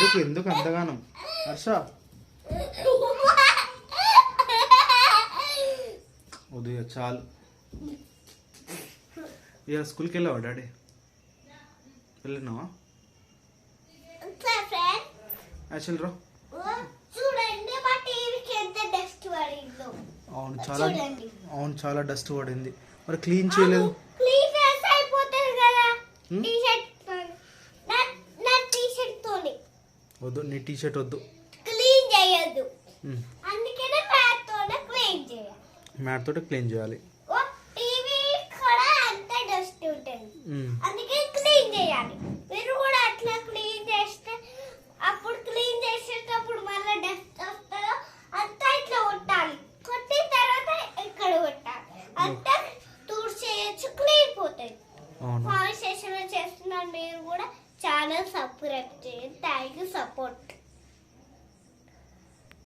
ఎందుకు? ఎందుకు అంతగానం? హర్ష? ఉదయం చాలు. ఇక స్కూల్కి వెళ్ళావా డాడీ? వెళ్ళినావా? యాక్చువల్ రా. అవును చాలా. అవును చాలా డస్ట్ పడింది. మరి క్లీన్ చేయలేదు క్లీన్ చేస్తే అయిపోతుంది కదా Hmm? టీ షర్ట్ నా నా టీ షర్ట్ తోని వద్దు నీ టీ షర్ట్ వద్దు. క్లీన్ చేయొద్దు. అందుకనే మ్యాట్ తోనే క్లీన్ చేయాలి. మ్యాట్ తోటి క్లీన్ చేయాలి. టీవీ కూడా అంత డస్ట్ ఉంటుంది. అందుకే క్లీన్ చేయాలి. మీరు కూడా అట్లా క్లీన్ చేస్తే అప్పుడు క్లీన్ చేసేటప్పుడు మళ్ళీ డస్ట్ వస్తుందో అంతా ఇట్లా కొట్టాలి. కొట్టిన తర్వాత ఇక్కడ కొట్టాలి? అంతా తూర్చేయచ్చు క్లీన్ పోతుంది కాన్వర్సేషన్ చేస్తున్నారు మీరు కూడా ఛానల్ సబ్స్క్రైబ్ చేయండి. Thank you support